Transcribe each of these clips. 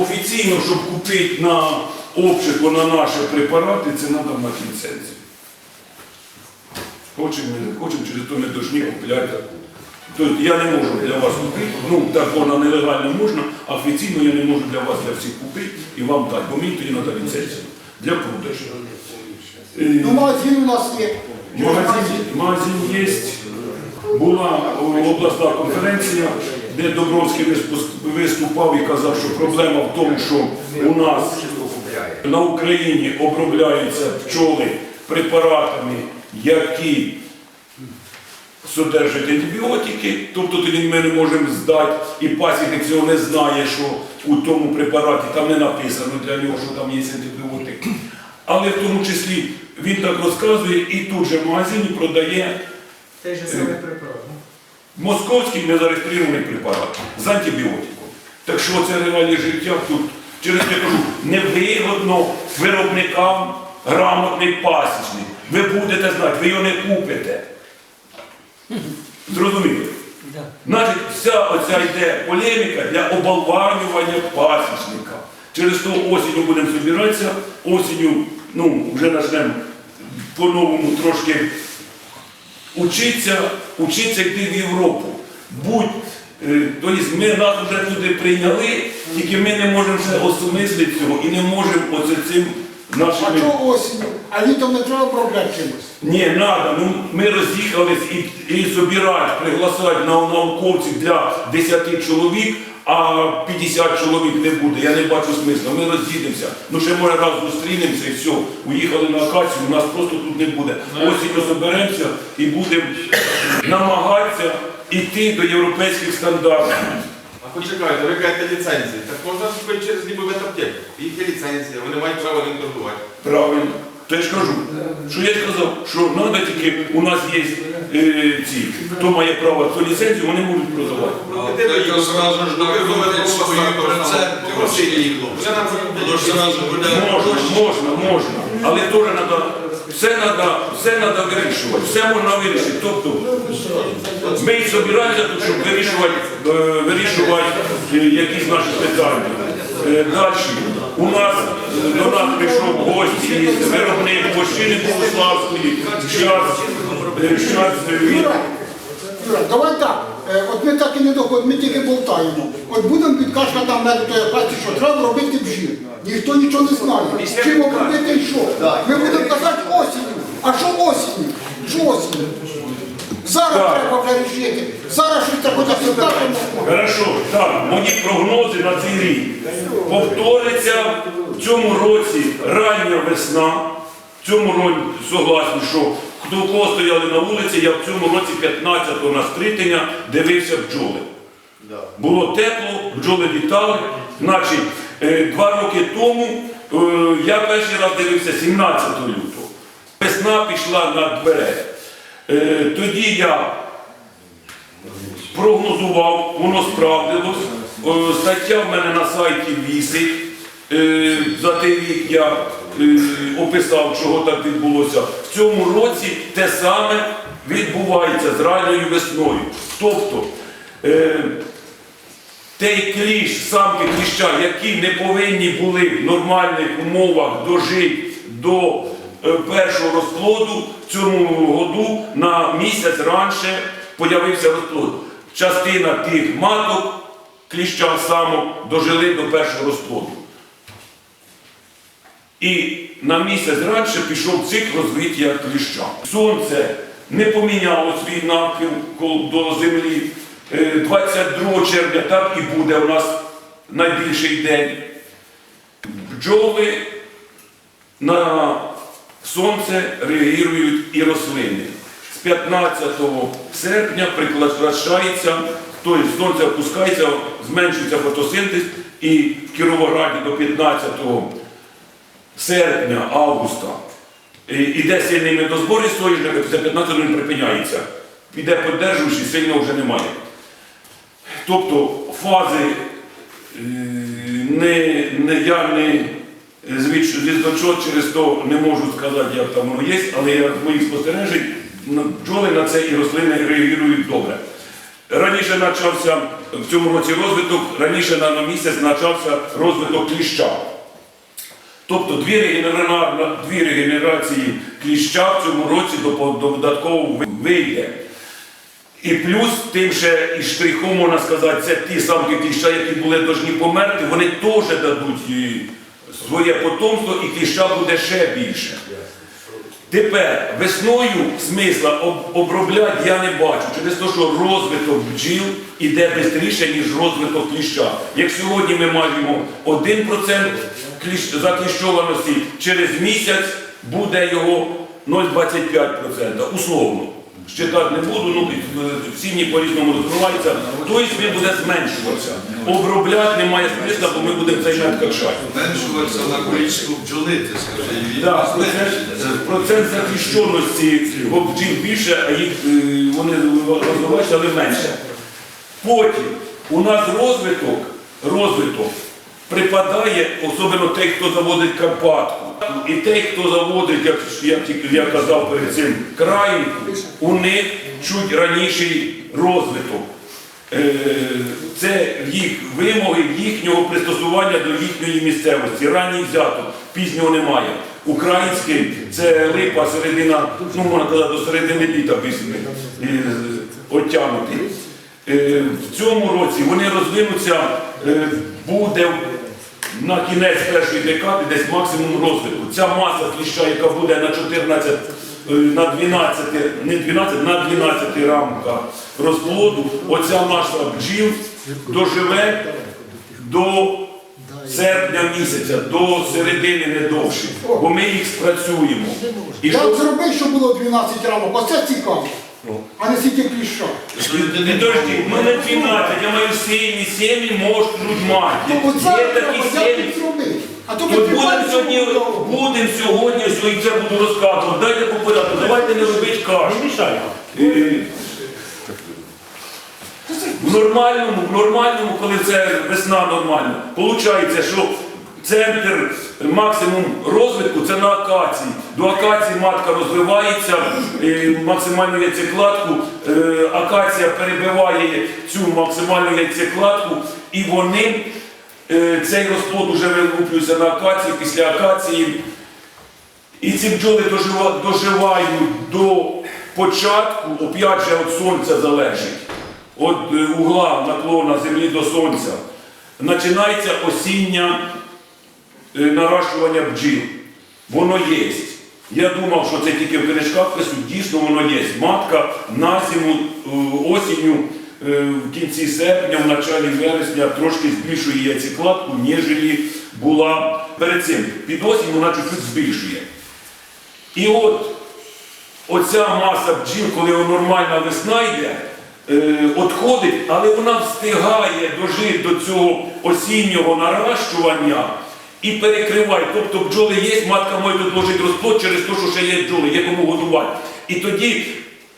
офіційно, щоб купити на обшуку на наші препарати, це треба мати ліцензію. Хочемо, не хочемо, через то не дожні купляти. Тобто я не можу для вас купити, ну так вона нелегально можна, а офіційно я не можу для вас для всіх купити і вам дати, бо мені тоді треба ліцензію для продажу. Е, Ну, магазин у нас є. Магазин, магазин є. Була обласна конференція, де Добровський виступав і казав, що проблема в тому, що у нас на Україні обробляються пчоли препаратами, які содержать антибіотики, тобто тоді ми не можемо здати, і пасічник цього не знає, що у тому препараті там не написано для нього, що там є антибіотик. Але в тому числі він так розказує і тут же в магазині продає Той же самий препарат. Московський незареєстрований препарат з антибіотиком. Так що це реалії життя тут. Через те кажу, невигодно виробникам грамотний пасічник. Ви будете знати, ви його не купите. Зрозуміли? Значить, вся оця йде полеміка для оболванювання пасічника. Через то осінню будемо збиратися, осінню ну, вже почнемо по-новому трошки учиться, учиться йти в Європу. Будь, тобто ми нас вже туди прийняли, тільки ми не можемо ще осмислити цього і не можемо оце цим нашим. А чого осінню? А літом не треба обробляти чимось. Ні, треба. Ну, ми роз'їхались і, і собирати, приглашати на науковців для 10 чоловік, а 50 чоловік не буде. Я не бачу смисла. Ми роз'їдемося. Ну ще може раз зустрінемося і все. Уїхали на акацію, нас просто тут не буде. Осінню соберемося і будемо намагатися йти до європейських стандартів. А почекайте, ви кажете ліцензії. Так можна купити через ніби ветаптеку. Їх є ліцензія, вони мають право ним торгувати. Правильно. То я ж кажу, що я сказав, що треба тільки у нас є ці, хто має право цю ліцензію, вони можуть продавати. Пропити так зразу ж ну, свої зразу буде. Можна, можна, можна. Але теж треба, все треба, все треба вирішувати, все можна вирішити. Тобто ми і збираємося тут, щоб вирішувати, е, вирішувати е, якісь наші питання. Е, Далі. У нас е, до нас прийшов гості, виробник Вощини Богославської. Він Юра, Юра, давай так. Е, От ми так і не доходимо, ми тільки болтаємо. От будемо під кашка там методу якась, що треба робити бжір. Ніхто нічого не знає. Чим обробити і що? Ми будемо казати осінню. А що осінню? Що осінню? Зараз Так. треба вже рішити. Зараз щось так хоча б. Хорошо, так, мої прогнози на цей рік. Повториться в цьому році рання весна. В цьому році согласні, що хто кого стояли на вулиці, я в цьому році 15-го на стрітення дивився бджоли. Було тепло, бджоли літали. Значить, е, два роки тому е, я перший раз дивився 17 лютого. Весна пішла на двере. Е, Тоді я прогнозував, воно справдилось. Стаття в мене на сайті вісить. За той рік я описав, чого так відбулося. В цьому році те саме відбувається з ранньою весною. Тобто е, той кліщ, самки кліща, які не повинні були в нормальних умовах дожити до е, першого розплоду, в цьому году на місяць раніше появився розплод. Частина тих маток кліща самок дожили до першого розплоду. І на місяць раніше пішов цикл розвиття кліща. Сонце не поміняло свій напрям до землі. Е, 22 червня так і буде у нас найбільший день. Бджоли на сонце реагують і рослини. З 15 серпня прикрашається, тобто сонце опускається, зменшується фотосинтез і в Кіровограді до 15 серпня, августа е, іде сильний медозбор із сої, після 15 він припиняється. Піде подержуючий, сильного вже немає. Тобто фази е, не, не, я не звідчу- через то не можу сказати, як там воно є, але я з моїх спостережень бджоли на це і рослини реагують добре. Раніше почався в цьому році розвиток, раніше на місяць почався розвиток кліща. Тобто дві, регенера- дві регенерації кліща в цьому році додатково вийде. І плюс тим ще і штрихом, можна сказати, це ті самки кліща, які були повинні померти, вони теж дадуть своє потомство і кліща буде ще більше. Тепер весною смисла обробляти я не бачу, через те, що розвиток бджіл іде швидше, ніж розвиток кліща. Як сьогодні ми маємо 1% кліщ, закліщованості, через місяць буде його 0,25%, условно. Щитати не буду, ну е, сім'ї по-різному розвиваються, тобто він буде зменшуватися. Обробляти немає смисла, бо ми будемо цей мед качати. Зменшувався на количество бджоли, ти скажи. Так, процент, захищеності бджіл більше, а їх е, вони розвиваються, але менше. Потім у нас розвиток, розвиток припадає, особливо той, хто заводить Карпатку. І той, хто заводить, як я, я казав перед цим, край, у них чуть раніший розвиток. Е, Це їх вимоги, їхнього пристосування до їхньої місцевості. Ранній взято, пізнього немає. Український це липа середина, ну можна казати, до середини літа вісни оттягнуті. Е, В цьому році вони розвинуться, е, буде на кінець першої декади десь максимум розвитку. Ця маса кліща, яка буде на 14, е, на 12, не 12, на 12 рамках розплоду, оця маса бджіл доживе до серпня місяця, до середини не довше, бо ми їх спрацюємо. І що зробити, щоб було 12 рамок? Оце цікаво. А не стільки кліща. Підожди, в мене 12, я маю сім'ї, сім'ї можуть мати. Ну, оце Є треба, такі як сім'ї. А то Тут будемо сьогодні, будемо сьогодні, сьогодні це буду розказувати. Дайте по порядку, давайте не робити кашу. Е, В нормальному, в нормальному, коли це весна нормальна, виходить, що центр максимум розвитку це на акації. До акації матка розвивається, е, максимальну яйцекладку, е, акація перебиває цю максимальну яйцекладку, і вони, е, цей розплод уже вилуплюється на акації, після акації і ці бджоли доживають до початку, опять же від сонця залежить, від угла наклона землі до сонця. Починається осіння наращування бджіл. Воно є. Я думав, що це тільки в пиріжках писуть, дійсно воно є. Матка на зиму е, осінню, е, в кінці серпня, в началі вересня трошки збільшує яйцекладку, ніж була перед цим. Під осінь вона чуть-чуть збільшує. І от оця маса бджіл, коли нормальна весна йде, е, отходить, але вона встигає дожити до цього осіннього наращування і перекриває. Тобто бджоли є, матка може відложити розплод через те, що ще є бджоли, є кому годувати. І тоді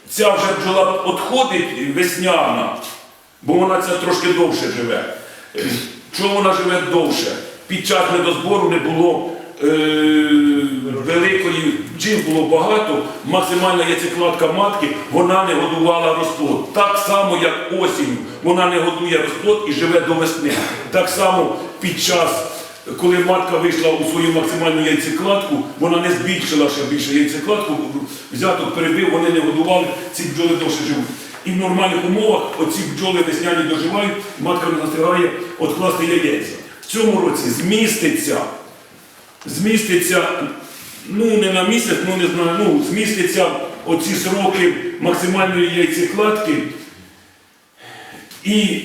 ця вже бджола відходить весняна, бо вона це трошки довше живе. Чому вона живе довше? Під час медозбору не було е, великої бджіл було багато, максимальна яйцекладка матки, вона не годувала розплод. Так само, як осінню, вона не годує розплод і живе до весни. Так само під час, коли матка вийшла у свою максимальну яйцекладку, вона не збільшила ще більше яйцекладку, взяток перебив, вони не годували, ці бджоли довше живуть. І в нормальних умовах оці бджоли весняні доживають, матка не застрягає відкласти яєця. В цьому році зміститься зміститься, ну не на місяць, ну не знаю, ну зміститься оці сроки максимальної яйцекладки і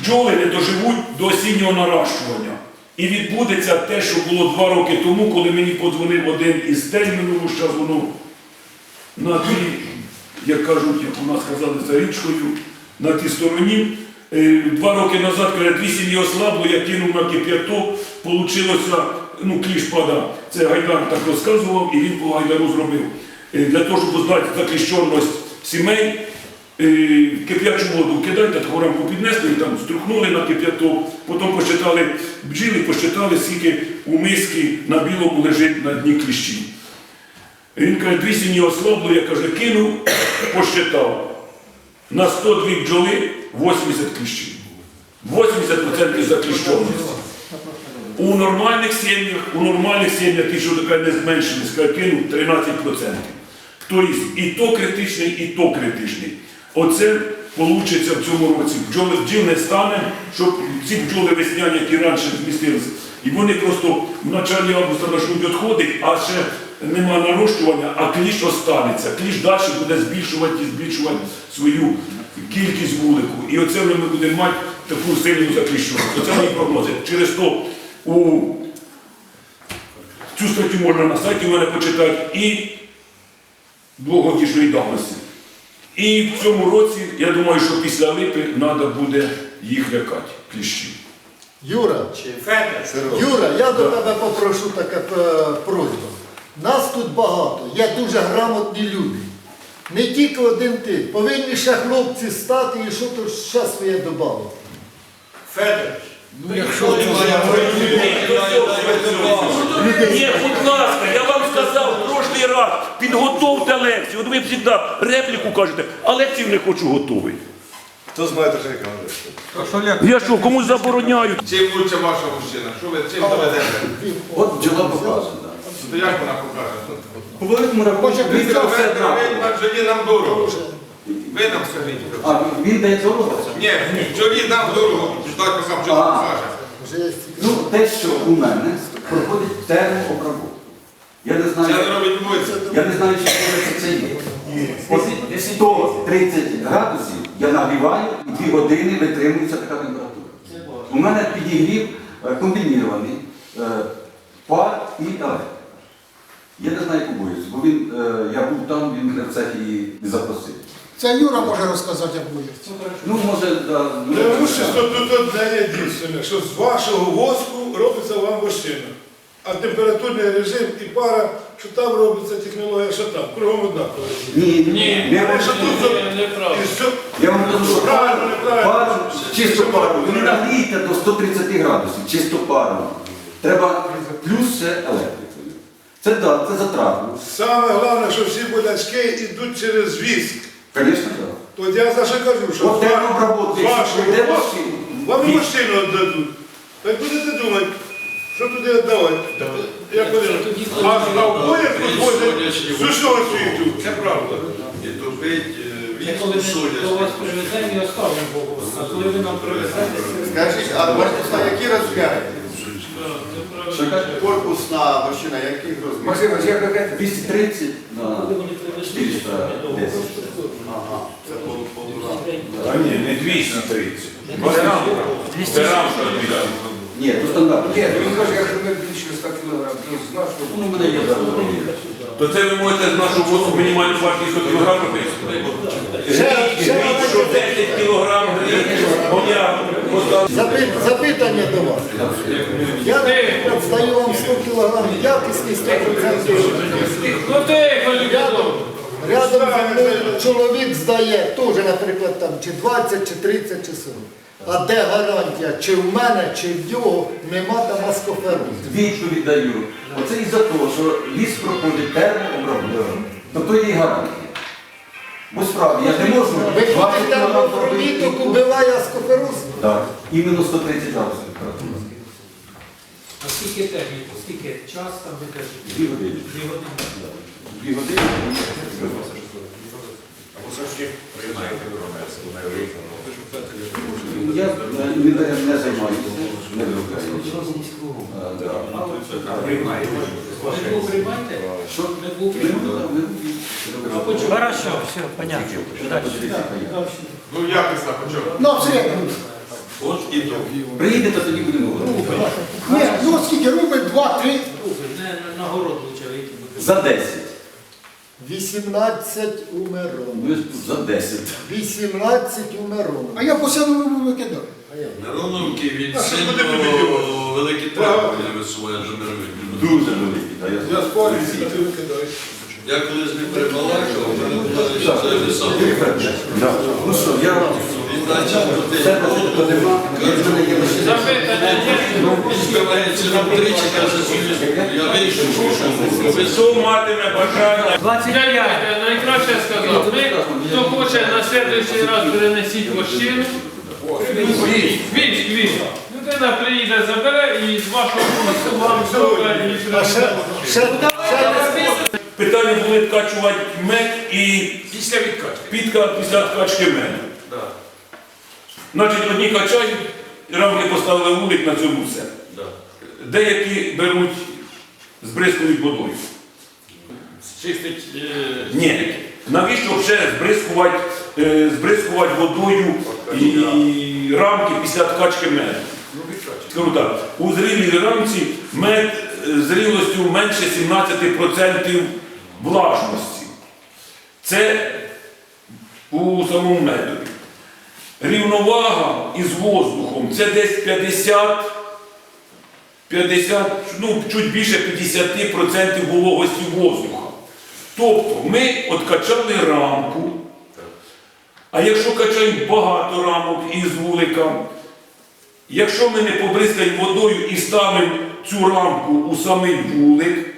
бджоли не доживуть до осіннього наращування. І відбудеться те, що було два роки тому, коли мені подзвонив один із термінів, що на тій, як кажуть, як у нас казали, за річкою, на тій стороні. Е, Два роки назад, коли дві сім'ї ослабло, я кинув на кип'яток, получилося, ну, кліш падав. Це Гайдар так розказував, і він по Гайдару зробив. Е, Для того, щоб узнати закліщеність сімей, кип'ячу воду кидайте, таку піднесли, там струхнули на кип'яток, потім посчитали бджіли, посчитали, скільки у миски на білому лежить на дні кліщів. Він каже, дві сім'ї ослабло, я каже, кинув, посчитав. на 102 бджоли 80 кліщів. 80% закліщованості. У нормальних сім'ях, у нормальних сім'ях, ті, що така не зменшились, кинув 13%. Тобто і то критичний, і то критичний. Оце вийде в цьому році. Бджоли бджіл не стане, щоб ці бджоли весняні, які раніше змістилися, і вони просто в началі августа почнуть відходити, а ще нема нарощування, а кліщ останеться. Кліщ далі буде збільшувати і збільшувати свою кількість вулику. І оце ми будемо мати таку сильну закліщеність. Оце мої прогнози. Через то у цю статтю можна на сайті у мене почитати і двогодічної давності. І в цьому році, я думаю, що після липи треба буде їх лякати, кліщів. Юра, Федор, Юра, я до тебе попрошу таке е, просьба. Нас тут багато, є дуже грамотні люди. Не тільки один ти. Повинні ще хлопці стати і що то ще своє додати. Федор. Ні, будь ласка, я вам сказав в прошлий раз, підготовте лекцію. От ви завжди репліку кажете, а лекцію не хочу готовий. Хто знає, то ще Я що, комусь забороняю? Чим лучше ваша мужчина? Що ви чим доведете? От бджола показана. То як вона покаже? По великому рахунку, він все однаково. на нам дорого. Ви нам скажіть. А він дає дорого? Ні, бджолі нам дорого. Ждать, поки бджола А. покаже. Ну, те, що у мене проходить термообробку. Я не Це знаю, не робить вулиця. я не знаю, чи коли це є. От 130 градусів я нагріваю і 2 години витримується така температура. У мене підігрів е, комбінірований е, пар і електрика. Я не знаю, як обоюсь, бо він, е, я був там, він мене в цехі і запросив. Це Юра може розказати, як буде. Ну, може, да, ну, Тому що тут одне є дійсно, що з вашого воску робиться вам вощина. А температурний режим і пара, що там робиться технологія, що там, кругом однаково. ні, ні, не А що тут за- і що? Я вам кажу, що Правильно, пару, неправильно. пару, чисто пару, ви не нагрійте до 130 градусів, чисто пару. Треба плюс ще електрикою. Це да, це затратно. Саме головне, що всі болячки йдуть через віск. Звісно, так. То я за що кажу, що От ва- йде воску машина. вам Віск. машину віддадуть. Так будете думати, що туди віддавати. Як вони? А а в боях підвозять з усього світу. Це правда. І топить Це коли ми до вас привеземо і оставимо Богу. А коли ви нам привезете, Скажіть, а корпусна які розміри? Що? Корпусна машина яких розмірів? 230 на коли вони привезуть, 410. Ага, це по полтора. А ні, не 230. Берамка. Берамка 200. Ні, то стандартно. Він каже, якщо ми більше 100 кг, то з нашого Ну, мене є. То це ви можете з нашого воску мінімальну партію 100 кг? Річ, що 10 кг. Запит- запитання до вас. Я здаю вам 100 кг якісний 100%. Ну Рядом, рядом зі мною чоловік здає теж, наприклад, там, чи 20, чи 30, чи 40. А де гарантія, чи в мене, чи в нього нема там аскоферозу? Відповідь даю. Оце із-за того, що ліс проходить термообробку. Тобто є гарантія. Бо справді, я не можу Ви 20 ходите зробити. убиває аскофероз? Так, іменно 130 градусів температура. А скільки техніки, скільки час там ви кажете? Дві години. Дві години. Дві години. Я е, не, не займаюся, не вивчаю. Е. Ви приймаєте? Що? Ви приймаєте? не. Хорошо, все, понятно. Ну якісна, почому? Ну, в середньому. От і то. Приїдете, тоді будемо говорити. Ні, ну скільки рубль, два-три. Не нагород лучше вийти. За 10. 18 у Мирон. Ми ж тут за 10. 18 у А я посяду викидаю. Мироновки від А що сильно великі требування висуває Жемирович. Дуже великий. та я Я спорю, що ти викидаєш. Я колись не прибалакав, мене була лише це висока. Ну що, я Запитання є? я вийшов, матиме бажання? 25. Найкраще сказав. Ми, хто хоче на следуючий раз перенесіть вощину. Віч, віч. Людина приїде, забере і з вашого кошту вам зробить Питання були ткачувати мед і Після відкачки. підка після ткачки меду. Значить, одні качають, рамки поставили вулик на цьому все. Деякі беруть, збризкують водою. Чистить. Ні. Навіщо вже збризкувати, е, збризкувати водою і рамки після ткачки меду? Скажу так, у зрілій рамці мед е, зрілостю менше 17% влажності. Це у самому медові. Рівновага із воздухом це десь 50, 50 ну, чуть більше 50% вологості воздуха. Тобто ми откачали рамку, а якщо качаємо багато рамок із вулика, якщо ми не побризкаємо водою і ставимо цю рамку у самий вулик,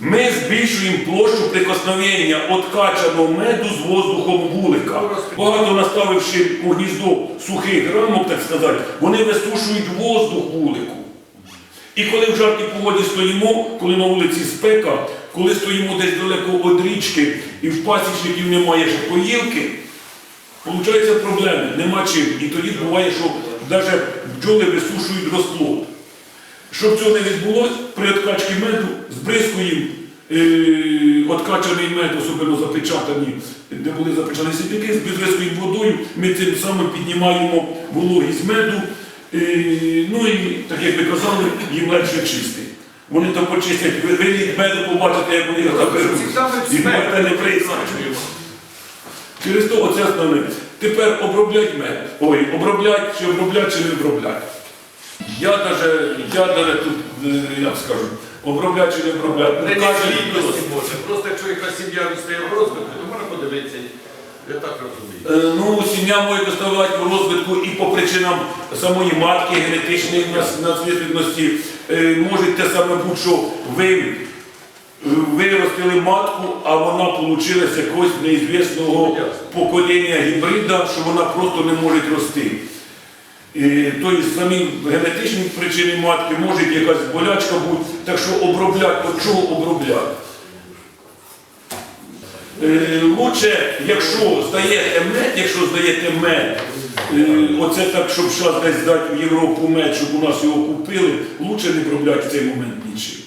ми збільшуємо площу прикосновення откачаного меду з воздухом вулика. Багато наставивши у гніздо сухих рамок, так сказати, вони висушують воздух вулику. І коли в жаркій погоді стоїмо, коли на вулиці спека, коли стоїмо десь далеко від річки і в пасічників немає поїлки, Получаються проблеми, нема чим. І тоді буває, що навіть бджоли висушують розплод. Щоб цього не відбулося, при откачці меду збризкуємо е, откачаний мед, особливо запечатані, де були запечатані сітники, збризкуємо водою, ми цим самим піднімаємо вологість меду. Е, ну і, так як ви казали, їм легше чистити. Вони там почистять, ви, від меду побачите, як вони його заберуть. І будете не прийняти. Через то оце основне. Тепер оброблять мед. Ой, оброблять, чи оброблять, чи не оброблять. Я даже, я даже тут, е, як скажу, оброблять чи не оброблять. Ну, Не каже, слідності може. Просто якщо якась сім'я відстає в розвитку, то можна подивитися. Я так розумію. Е, Ну, сім'я може доставати в розвитку і по причинам самої матки, генетичної нас- наслідності. Е, Може те саме бути, що ви е, виростили матку, а вона отримала з якогось неізвісного покоління гібрида, що вона просто не може рости. Тобто самі генетичні причини матки, може якась болячка бути, так що обробляти, от чого обробляти? Е, Лучше, якщо здаєте мед, якщо здаєте мед, е, оце так, щоб зараз десь здати в Європу мед, щоб у нас його купили, лучше не обробляти в цей момент нічим.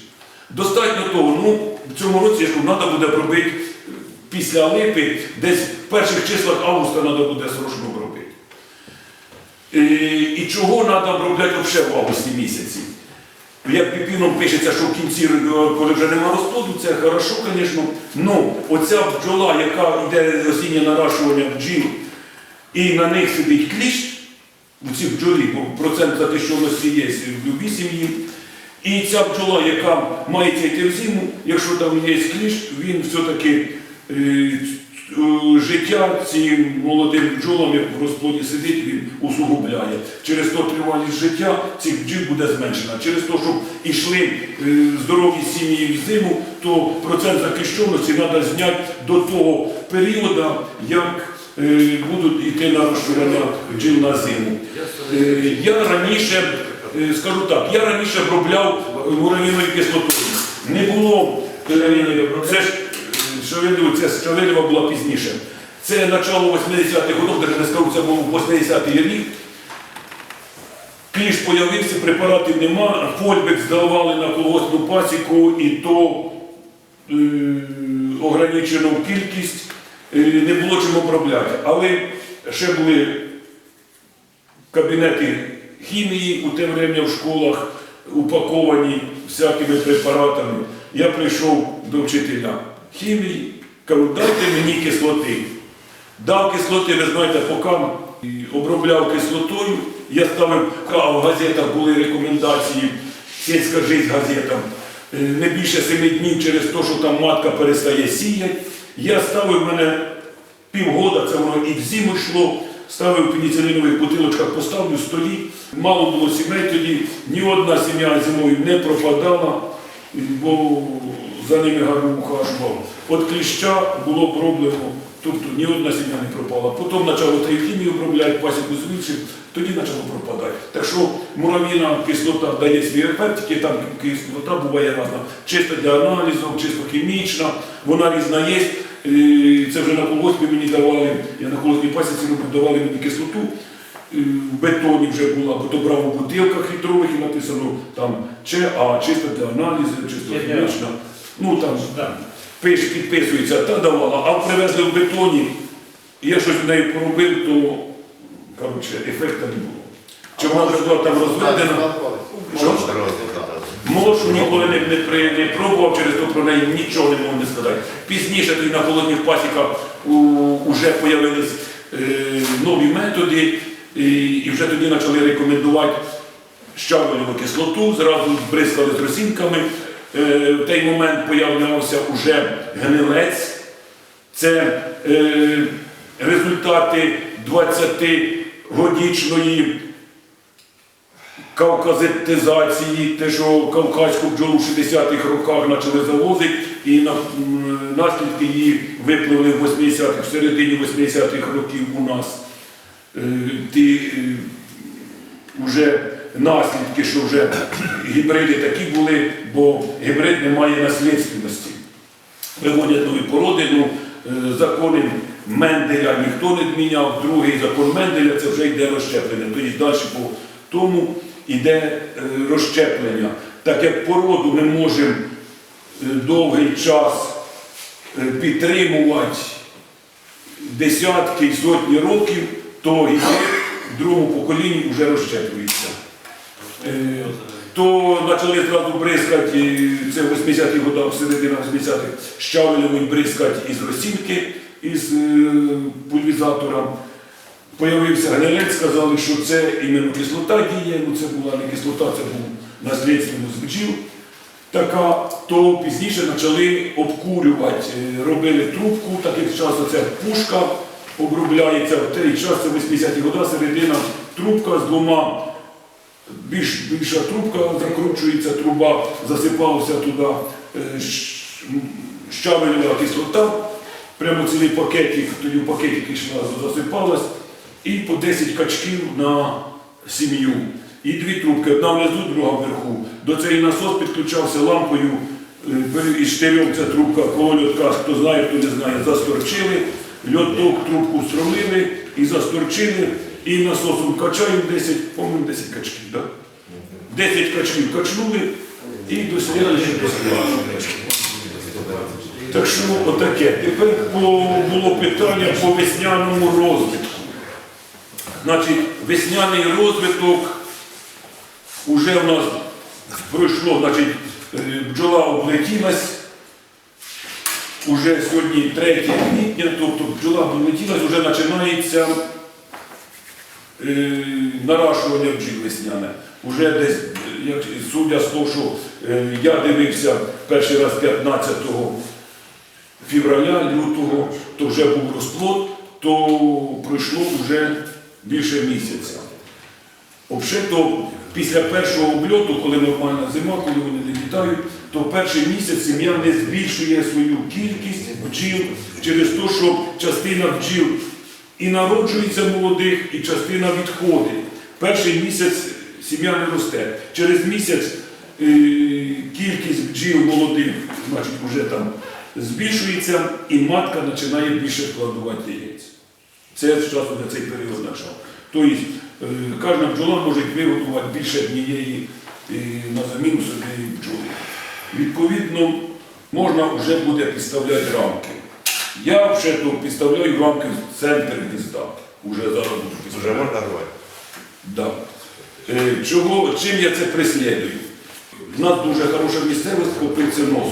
Достатньо того, ну, в цьому році що треба буде робити після липи, десь в перших числах августа треба буде срочно обробити. І чого треба обробляти взагалі в августі місяці? Як піпіном пишеться, що в кінці, е, коли вже нема розплоду, це хорошо, звісно. Ну, оця бджола, яка йде осіннє наращування бджіл, і на них сидить кліщ, у цій бджолі, бо процент захищеності є в любій сім'ї. І ця бджола, яка має йти в зиму, якщо там є кліщ, він все-таки е, життя цим молодим бджолам, як в розплоді сидить, він усугубляє. Через то тривалість життя цих бджіл буде зменшена. Через те, щоб йшли е, здорові сім'ї в зиму, то процент захищеності треба зняти до того періоду, як е, будуть йти нарощування бджіл на зиму. Е, Я раніше, е, скажу так, я раніше обробляв муравіною кислотою. Не було, е, це ж Шавелєва, це Шавелєва була пізніше. Це начало 80-х років, де не це був 80-й рік. Кліш появився, препаратів нема, фольбек здавали на колгоспну пасіку і то е, ограничену кількість, е, не було чим обробляти. Але ще були кабінети хімії у те время в школах, упаковані всякими препаратами. Я прийшов до вчителя хімії, кажу, дайте мені кислоти. Дав кислоти, ви знаєте, поки обробляв кислотою, я ставив, а в газетах були рекомендації, сільська життя газетам, е, не більше семи днів через те, що там матка перестає сіяти. Я ставив мене півгода, це воно і в зиму йшло, ставив в пеніцилінових бутилочках, поставлю в столі. Мало було сімей тоді, ні одна сім'я зимою не пропадала, бо за ними гарно ухажував. От кліща було проблему, тобто ні одна сім'я не пропала. Потім почало хімію обробляти, пасіку збільшив, тоді почало пропадати. Так що муравіна кислота дає свій ефект, тільки там кислота буває різна. Чисто для аналізу, чисто хімічна, вона різна є. Це вже на колгоспі мені давали, я на колгоспній пасіці робив, давали мені кислоту. В бетоні вже була, бо то брав у бутилках літрових і написано там ЧА, чисто для аналізу, чисто хімічна. Ну там пиш, підписується, та давала, а привезли в бетоні. і Я щось в неї поробив, то коротше, ефекту не було. Чи вона вже була там розведена? Що? Ніколи не, не, не пробував, через то про неї нічого не можу не сказати. Пізніше тоді на холодних пасіках вже з'явились е, нові методи, і, і вже тоді почали рекомендувати щавельову кислоту, зразу бризкали з росінками. Е, в той момент появлявся уже гнилець. Це е, результати 20-годічної кавказитизації, те, що кавказьку бджолу в 60-х роках почали завозити, і на, наслідки її випливли в 80-х, в середині 80-х років у нас. Е, ті вже наслідки, що вже гібриди такі були, бо гібрид не має наслідственності. Виводять нові породи, ну, е, закони Менделя ніхто не зміняв, другий закон Менделя це вже йде розщеплення. Тобто далі по тому йде е, розщеплення. Так як породу ми можемо е, довгий час підтримувати десятки і сотні років, то гібрид в другому поколінні вже розщеплюється. Е, То почали зразу бризкати, це в 80-х годах, середина 80-х, щавелевий бризкати із росінки, із е, пульвізатора. Появився гнилець, сказали, що це іменно кислота діє, ну це була не кислота, це був наслідственно з бджіл. Така, то пізніше почали обкурювати, е, робили трубку, так як це пушка обробляється, в той час це 80-ті роки, середина трубка з двома більш, більша трубка закручується, труба, засипалася туди е, щ- м, щавельова кислота, прямо цілий пакетик, тоді пакетик йшла, засипалась, і по 10 качків на сім'ю. І дві трубки, одна внизу, друга вверху. До цієї насос підключався лампою, е, бери- штирьом ця трубка, коло льотка, хто знає, хто не знає, засторчили, льоток трубку стромили і засторчили, і насосом качаємо 10, по-моєму, 10 качків. Да? 10 качків качнули і до слідчого Так що отаке. Тепер було питання по весняному розвитку. Значить, весняний розвиток уже в нас пройшло, значить, е, бджола облетілась. Уже сьогодні 3 квітня, тобто бджола облетілась, вже починається наращування бджіл весняне. Уже десь, е, як судя з того, що е, я дивився перший раз 15 февраля, лютого, то вже був розплод, то пройшло вже більше місяця. Взагалі, то після першого обльоту, коли нормальна зима, коли вони не літають, то перший місяць сім'я не збільшує свою кількість бджіл через те, що частина бджіл і народжується молодих, і частина відходить. Перший місяць сім'я не росте. Через місяць е, кількість бджіл молодих, значить, вже там збільшується, і матка починає більше вкладувати яєць. Це з часу на цей період почав. Тобто е, кожна бджола може виготувати більше однієї е, на заміну собі бджоли. Відповідно, можна вже буде підставляти рамки. Я вже то підставляю рамки центр гнізда. Уже зараз буду Вже можна рвати? Да. Е, Чого, чим я це преслідую? У нас дуже хороша місцевість по пильценосу.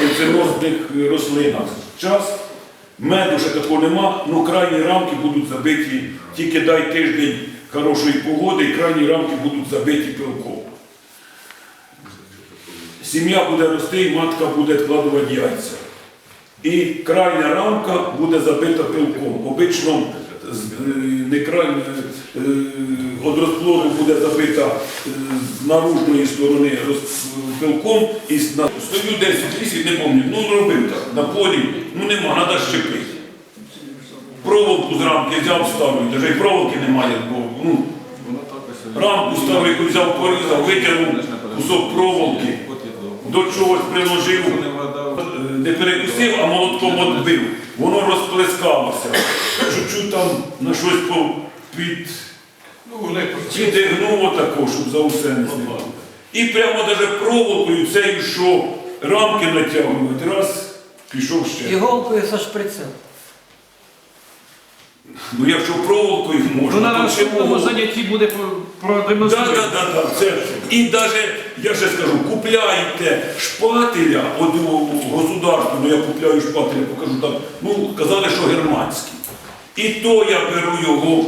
Пильценосних рослинах. Час, меду ще такого нема, але крайні рамки будуть забиті, тільки дай тиждень хорошої погоди, і крайні рамки будуть забиті пилком. Сім'я буде рости, і матка буде вкладувати яйця. І крайня рамка буде забита пилком. Обично не крайне е, від розплоду буде забита е, з наружної сторони розпилком і на- стою десь в лісі, не пам'ятаю, ну робив так, на полі, ну нема, треба щепити. Проволоку з рамки взяв, ставив, навіть і проволоки немає, ну, рамку ставив, яку взяв, порізав, витягнув кусок проволоки, до чогось приложив, е, не перекусив, а молотком отбив. Воно розплескалося. Чуть-чуть там на щось по- під, Ну, підігнуло тако, щоб за усе не знімало. І прямо навіть проволокою цею, що рамки натягувати, раз, пішов ще. Іголкою со шприцем. Ну якщо проволокою Ну, можна, на то ще наступному можна. занятті буде про- Да, продемонструвати. да, да, да, це. І навіть, я ще скажу, купляйте шпателя, от у государству, ну я купляю шпателя, покажу там, ну, казали, що германський. І то я беру його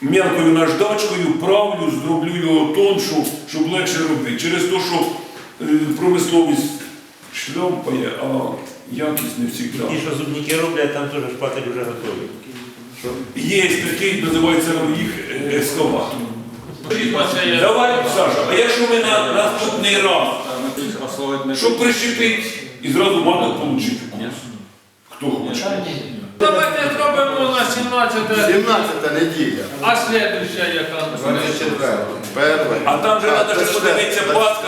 м'якою наждачкою, правлю, зроблю його тоншу, щоб легше робити. Через те, що е, промисловість шльомпає, а якість не завжди. Ті, що зубники роблять, там теж шпатель вже готовий. Є такий, називається їх ескаватор. Давай, Саша, а якщо ми на наступний раз, щоб прищепити і зразу маток получити? Хто хоче? Давайте зробимо на 17 17 неділя. а слідуюча яка? 24. Перше. А там же треба ще подивитися Пасха,